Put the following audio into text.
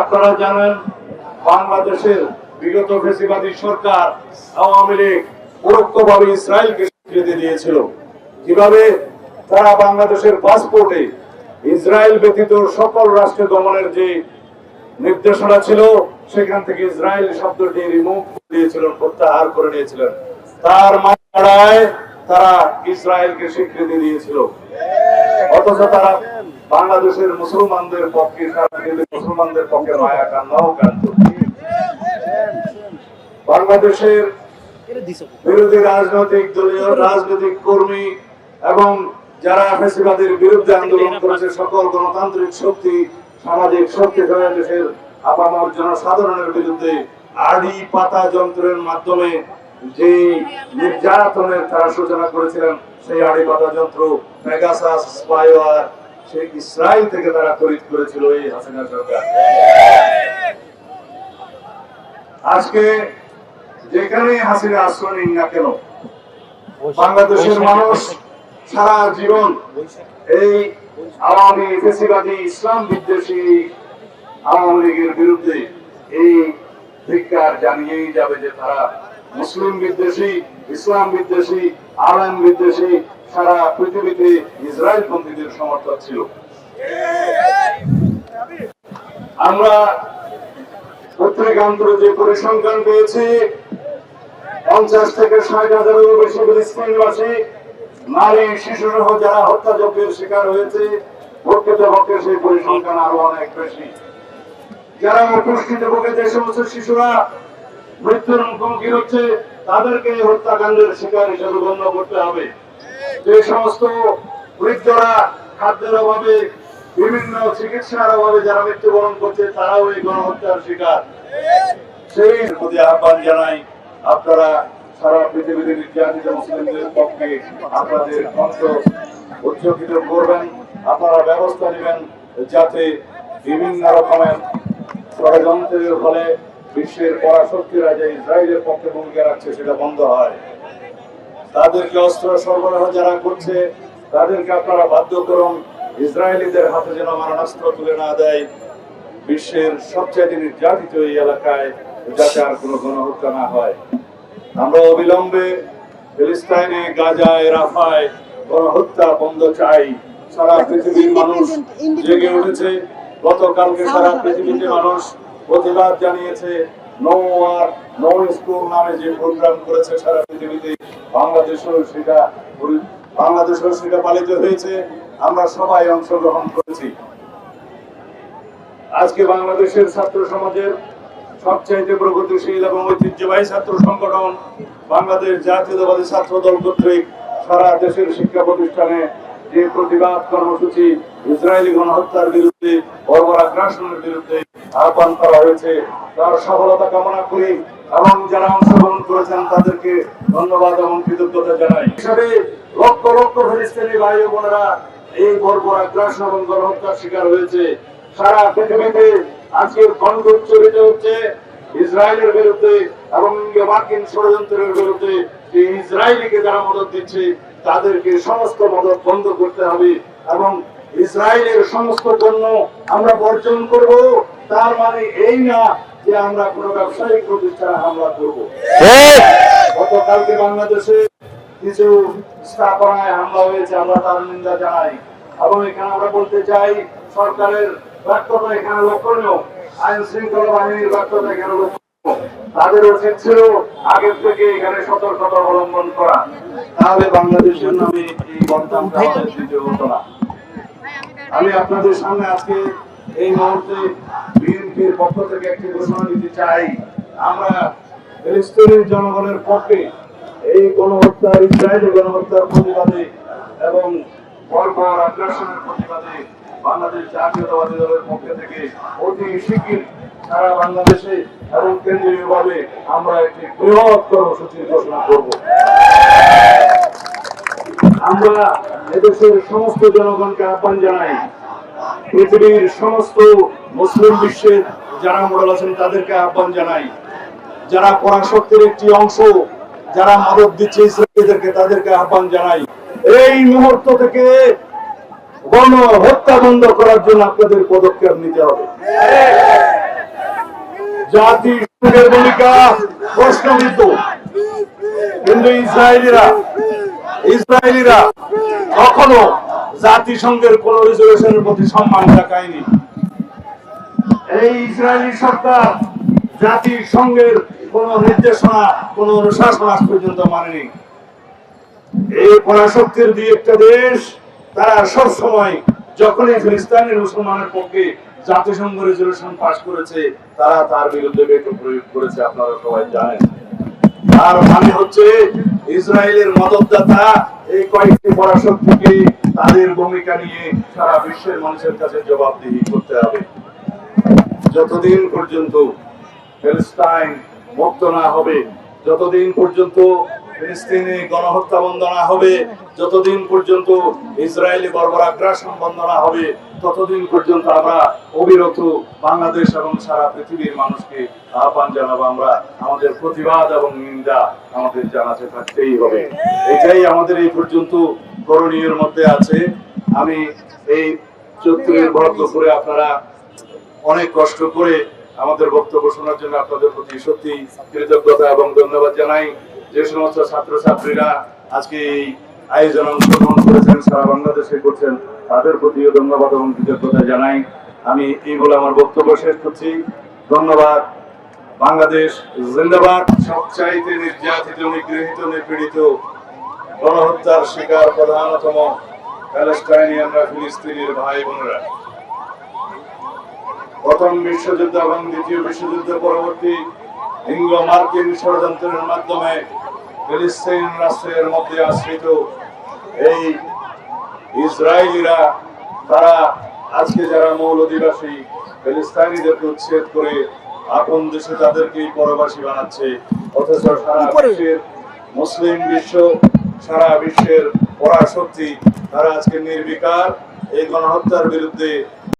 আপনারা জানেন, বাংলাদেশের বিগত ফেসিবাদী সরকার আওয়ামী লীগ পরোক্ষভাবে ইসরায়েলকে স্বীকৃতি দিয়েছিল। কীভাবে? তারা বাংলাদেশের পাসপোর্টে ইসরায়েল ব্যতীত সকল রাষ্ট্র দমনের যে নির্দেশনা ছিল, সেখান থেকে ইসরায়েল শব্দটি রিমুভ করে দিয়েছিলেন প্রত্যাহার করে নিয়েছিলেন তার মাত্রায় তারা ইসরায়েলকে স্বীকৃতি দিয়েছিল। অথচ তারা বাংলাদেশের মুসলমানদের পক্ষে মুসলমানদের পক্ষে মায়া কান্নাও কাঁদত বাংলাদেশের বিরোধী রাজনৈতিক দলীয়, রাজনৈতিক কর্মী এবং যারা ফেসিবাদের বিরুদ্ধে আন্দোলন করেছে, সকল গণতান্ত্রিক শক্তি, সামাজিক শক্তি সহ দেশের আপামর জনসাধারণের বিরুদ্ধে আড়ি পাতা যন্ত্রের মাধ্যমে যে নির্যাতনের তারা সূচনা করেছিলেন, সেই আড়ি পাতা যন্ত্র পেগাসাস স্পাইওয়ার সেই ইসরায়েল থেকে তারা তৈরি করেছিল এই হাসিনা সরকার। আজকে যেখানে হাসিনা আশ্রয় নিন না কেন বাংলাদেশের মানুষ সারা জীবন এই আওয়ামী ফেসিবাদী ইসলাম বিদ্বেষী আওয়ামী লীগের বিরুদ্ধে এই ধিক্কার জানিয়েই যাবে যে তারা মুসলিম বিদ্বেষী ইসলাম বিদ্বেষী আলম বিদ্বেষী সারা পৃথিবীতে ইসরায়েল পন্থীদের সমর্থক ছিল। আমরা পত্রিকান্তরে যে পরিসংখ্যান পেয়েছি, পঞ্চাশ থেকে ষাট হাজারেরও বেশি ফিলিস্তিনবাসী নারী শিশু সহ যারা হত্যাযজ্ঞের শিকার হয়েছে প্রকৃতপক্ষে সেই পরিসংখ্যান আরও অনেক বেশি। যারা অপুষ্টিতে ভোগে যে সমস্ত শিশুরা মৃত্যুর মুখোমুখি হচ্ছে, তাদেরকে হত্যাকাণ্ডের শিকার হিসেবে গণ্য করতে হবে। যে সমস্ত বৃদ্ধরা খাদ্যের অভাবে, বিভিন্ন চিকিৎসার অভাবে যারা মৃত্যুবরণ করছে, তারাও এই গণহত্যার শিকার। সেই প্রতি আহ্বান জানাই আপনারা সারা পৃথিবীতে নির্যাতিত মুসলিমদের পক্ষে আপনাদের কণ্ঠ উচ্চকিত করবেন। আপনারা ব্যবস্থা নেবেন যাতে বিভিন্ন রকমের ষড়যন্ত্রের ফলে বিশ্বের পরাশক্তিরা যে ইসরায়েলের পক্ষে ভূমিকা রাখছে, সেটা বন্ধ হয়। তাদেরকে অস্ত্র সরবরাহ যারা করছে তাদেরকে আপনারা বাধ্য করুন ইসরায়েলিদের হাতে যেন মারণাস্ত্র তুলে না দেয়। বিশ্বের সবচেয়ে নির্যাতিত এই এলাকায় যাতে আর কোনো গণহত্যা না হয়। আমরা অবিলম্বে ফিলিস্তাইনে গাজায় রাফায় গণহত্যা বন্ধ চাই। সারা পৃথিবীর মানুষ জেগে উঠেছে। গতকালকে সারা পৃথিবীতে মানুষ প্রতিবাদ জানিয়েছে। নো যে সবচাইতে প্রগতিশীল এবং ঐতিহ্যবাহী ছাত্র সংগঠন বাংলাদেশ জাতীয়তাবাদী ছাত্র দল কর্তৃক সারা দেশের শিক্ষা প্রতিষ্ঠানে যে প্রতিবাদ কর্মসূচি, ইসরায়েলি গণহত্যার বিরুদ্ধে, বর্বর আগ্রাসনের বিরুদ্ধে আহ্বান করা হয়েছে। তার সফলতা কামনা করি এবং যারা অংশগ্রহণ করেছেন তাদেরকে ধন্যবাদ এবং কৃতজ্ঞতা জানাই। হিসাবে লক্ষ লক্ষ ফিলিস্তিনি ভাই বোনেরা এই বর্বর আগ্রাসন এবং গণহত্যার শিকার হয়েছে। সারা পৃথিবীতে আজকের কণ্ঠ উচ্চারিত হচ্ছে। ইসরায়েলের বিরুদ্ধে এবং মার্কিন ষড়যন্ত্রের বিরুদ্ধে যে ইসরায়েলিকে যারা মদত দিচ্ছে, তাদেরকে সমস্ত মদত বন্ধ করতে হবে এবং ইসরায়েলের সমস্ত পণ্য আমরা বর্জন করব। তার মানে এই না যে আমরা কোনো ব্যবসায়িক প্রতিষ্ঠানে হামলা করব। গতকালকে বাংলাদেশে কিছু স্থাপনায় হামলা হয়েছে, আমরা তার নিন্দা জানাই। এবং এখানে আমরা বলতে চাই, সরকারের ব্যর্থতা এখানে লক্ষণীয়। আইন শৃঙ্খলা বাহিনীর ব্যর্থতা এখানে লক্ষণীয়। তাদের উচিত ছিল আগের থেকে এখানে সতর্কতা অবলম্বন করা। তাহলে বাংলাদেশের নামে এই দিতে হতো না। আমি আপনাদের সামনে আজকে এই মুহূর্তে বিএনপির পক্ষ থেকে একটি ঘোষণা দিতে চাই। আমরা ফিলিস্তিনের জনগণের পক্ষে এই গণহত্যা, ইসরায়েলি গণহত্যার প্রতিবাদে এবং বর্বর আগ্রাসনের প্রতিবাদে বাংলাদেশ জাতীয়তাবাদী দলের পক্ষ থেকে অতি শিগগির সারা বাংলাদেশে এবং কেন্দ্রীয়ভাবে আমরা একটি বৃহৎ কর্মসূচির ঘোষণা করব। আমরা এদেশের সমস্ত জনগণকে আহ্বান জানাই, পৃথিবীর সমস্ত মুসলিম বিশ্বের যারা মোড়ল আছেন তাদেরকে আহ্বান জানাই। যারা পরাশক্তির একটি অংশ, যারা মদত দিচ্ছে ইসরায়েলিদেরকে তাদেরকে আহ্বান জানাই। এই মুহূর্ত থেকে গণ হত্যা বন্ধ করার জন্য আপনাদের পদক্ষেপ নিতে হবে। জাতিসংঘের ভূমিকা প্রশ্নবিদ্ধ। কিন্তু ইসরায়েলিরা ইসরায়েলিরা কখনো জাতিসংঘের কোন রেজলিউশনের প্রতি সম্মান দেখায়নি। এই ইসরায়েলি সরকার জাতিসংঘের কোন নির্দেশনা, কোন অনুশাসন আজ পর্যন্ত মানেনি। এই পরাশক্তির দুই একটা দেশ, তারা সব সময় যখনই ফিলিস্তানের মুসলমানের পক্ষে জাতিসংঘ রেজলিউশন পাশ করেছে, তারা তার বিরুদ্ধে ভেটো প্রয়োগ করেছে, আপনারা সবাই জানেন। তার মানে হচ্ছে ইসরায়েলের মদতদাতা এই কয়েকটি পরাশক্তিকে তাদের ভূমিকা নিয়ে সারা বিশ্বের মানুষের কাছে জবাবদিহি করতে হবে। যতদিন পর্যন্ত ফিলিস্তাইন মুক্ত না হবে, যতদিন পর্যন্ত ফিলিস্তিনে গণহত্যা বন্ধ না হবে, যতদিন পর্যন্ত ইসরায়েলি বর্বর আগ্রাসন বন্ধ না হবে, ততদিন পর্যন্ত আমরা অবিরত বাংলাদেশ এবং সারা পৃথিবীর মানুষকে আহ্বান জানাব, আমরা আমাদের প্রতিবাদ এবং নিন্দা আমাদের জানাতে থাকতেই হবে। এটাই আমাদের এই পর্যন্ত করণীয়ের মধ্যে আছে। আমি এই চত্বরের বরাদ্দ করে আপনারা অনেক কষ্ট করে আমাদের বক্তব্য শোনার জন্য আপনাদের প্রতি সত্যি কৃতজ্ঞতা এবং ধন্যবাদ জানাই। যে সমস্ত ছাত্রছাত্রীরা আজকে এই আয়োজন অংশগ্রহণ করেছেন, সারা বাংলাদেশে করছেন, তাদের প্রতিও ধন্যবাদ এবং কৃতজ্ঞতা জানাই। আমি এই বলে আমার বক্তব্য শেষ করছি। ধন্যবাদ। বাংলাদেশ জিন্দাবাদ। সবচাইতে নির্যাতিত, নিগৃহীত, নিপীড়িত গণহত্যার শিকার প্রধানতম প্যালেস্টাইনিয়ানরা ফিলিস্তিনের ভাই বোনেরা। প্রথম বিশ্বযুদ্ধ এবং দ্বিতীয় বিশ্বযুদ্ধ পরবর্তী ইংলো মার্কিন ষড়যন্ত্রের মাধ্যমে ফিলিস্তিন রাষ্ট্রের মধ্যে আশ্রিত এই ইসরায়েলিরা তারা আজকে যারা মৌল অধিবাসী ফিলিস্তানিদেরকে উচ্ছেদ করে আপন দেশে তাদেরকেই পরবাসী বানাচ্ছে অথচ সারা বিশ্বের মুসলিম বিশ্ব সারা বিশ্বের পরাশক্তি তারা আজকে নির্বিকার এই গণহত্যার বিরুদ্ধে